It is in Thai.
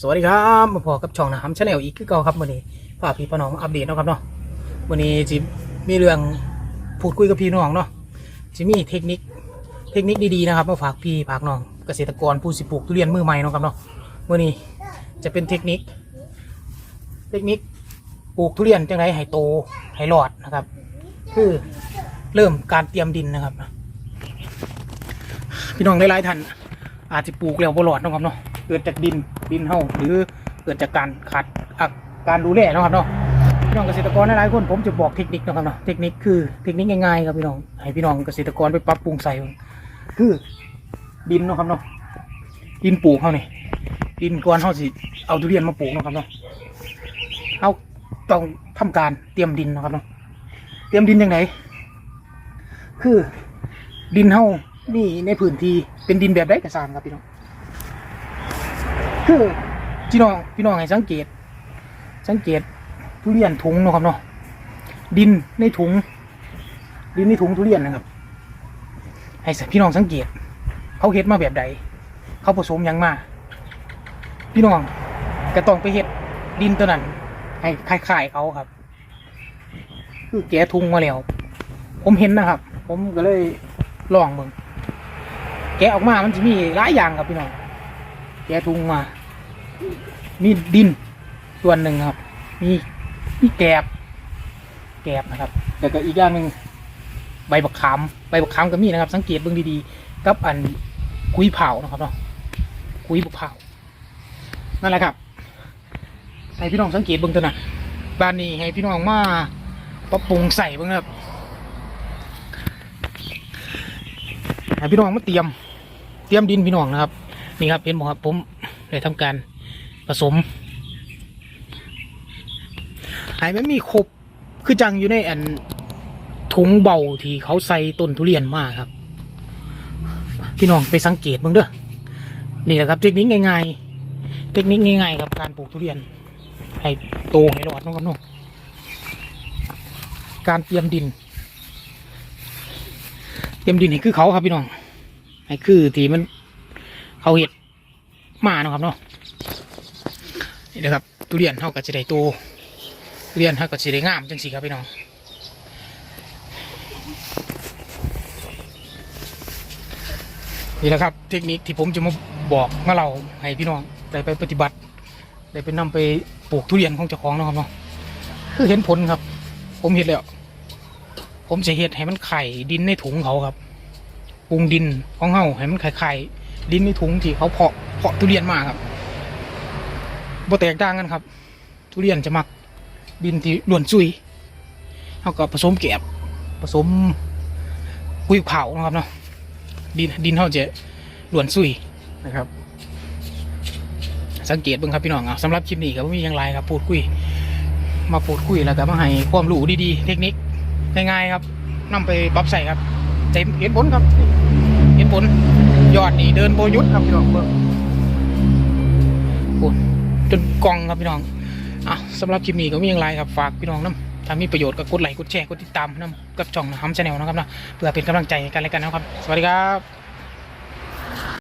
สวัสดีครับมาพอกับช่องนะฮัมชาแนลอีกคือเก่าครับวันนี้พากพี่พี่น้องอัปเดตเนาะครับเนาะวันนี้จิมีเรื่องพูดคุยกับพี่น้องเนาะจิมีเทคนิคเทคนิคดีๆนะครับมาฝากพี่ฝากน้องเกษตรกรผู้สิปลูกทุเรียนมือใหม่เนาะครับเนาะวันนี้จะเป็นเทคนิค เทคนิคปลูกทุเรียนจังไรให้โตให้รอดนะครับ คือเริ่มการเตรียมดินนะครับ พี่น้องหลายๆท่านอาจจะปลูกแล้วบ่รอดเนาะครับเนาะ กิดจากดินดินเฮาหรือเกิดจากการขาดอะการดูแลเนาะครับเนาะพี่น้องเกษตรกรหลายๆคนผมจะบอกเทคนิคนะครับเนาะเทคนิคคือเทคนิคง่ายๆครับพี่น้องให้พี่น้องเกษตรกรไปปรับปรุงใส่คือดินเนาะครับเนาะดินปลูกเฮานี่ดินก่อนเฮาสิเอาทุเรียนมาปลูกเนาะครับเนาะเฮาต้องทำการเตรียมดินนะครับเนาะเตรียมดินยังไงคือดินเฮานี่ในพื้นที่เป็นดินแบบใดกระสานครับพี่น้อง คือพี่น้องพี่น้องให้สังเกต สังเกตทุเรียนถุงนะครับเนาะดินในถุง ดินในถุงทุเรียนนะครับ ให้พี่น้องสังเกต เขาเฮ็ดมาแบบใด เขาผสมยังมา พี่น้องก็ต้องไปเฮ็ดดินตัวนั้น ให้คล้ายๆเขาครับ คือแกะถุงมาแล้ว ผมเห็นนะครับ ผมก็เลยลองมึงแกะออกมามันจะมีหลายอย่างครับพี่น้อง แกะถุงมา มีดินส่วนหนึ่งครับ มีมีแกบ แกบนะครับ แต่ก็อีกอย่างหนึ่งใบบักขามใบบักขามก็มีนะครับ สังเกตเบื้องดีๆกับอันคุยเผานะครับเนาะคุยบักเผานั่นแหละครับให้พี่น้องสังเกตเบื้องต้นนะบ้านนี้ให้พี่น้องมาปรับปรุงใส่เบ้างนะครับให้พี่น้องมาเตรียม เตรียมดินพี่น้องนะครับ นี่ครับเห็นบอกครับผมได้ทำการผสมให้มันมีครบคือจังอยู่ในอันถุงเบาที่เขาใส่ต้นทุเรียนมากครับ พี่น้องไปสังเกตมึงเด้อนี่แหละครับเทคนิคง่ายๆเทคนิคง่ายๆครับการปลูกทุเรียน ให้โตให้รอดน้องครับน้องการเตรียมดิน เตรียมดินนี่คือเขาครับพี่น้องให้คือที่มัน เขาเห็ดมาเนาะครับเนาะนี่นะครับทุเรียนเขาก็จะได้โตทุเรียนเขาก็จะได้งามจังสิครับพี่น้องนี่แหละครับเทคนิคที่ผมจะมาบอกมาเราให้พี่น้องได้ไปปฏิบัติได้ไปนำไปปลูกทุเรียนของเจ้าของเนาะครับเนาะคือเห็นผลครับ ผมเห็นแล้ว ผมจะเห็ดให้มันไข่ดินในถุงเขาครับปรุงดินของเขาให้มันไข่ไข่ ดินในถุงที่เขาเพาะเพาะทุเรียนมาครับบ่แตกต่างกันครับ ทุเรียนจะมักดินที่ล้วนซุยเขาก็ผสมแกบผสมกุ้ยเผานะครับเนาะดินดินเขาจะล้วนซุยนะครับ สังเกตบ้างครับพี่น้องอะสำหรับคลิปนี้ก็บ่มีอย่างไรครับพูดคุย มาพูดคุยแล้วก็มาให้ความรู้ดีๆ เทคนิคง่ายๆครับนำไปปรับใส่ครับเต็มเห็นผลครับ บนยอดนี่เดินโบยุดครับพี่น้องเบิ่งคุณจนกองครับพี่น้องอะสำหรับคลิปนี้ก็มีอย่างไรครับฝากพี่น้องน้ำถ้ามีประโยชน์ก็กดไลค์กดแชร์กดติดตามน้ำกับช่องนะฮัมชาแนลนะครับนะเพื่อเป็นกำลังใจให้กันและกันนะครับ สวัสดีครับ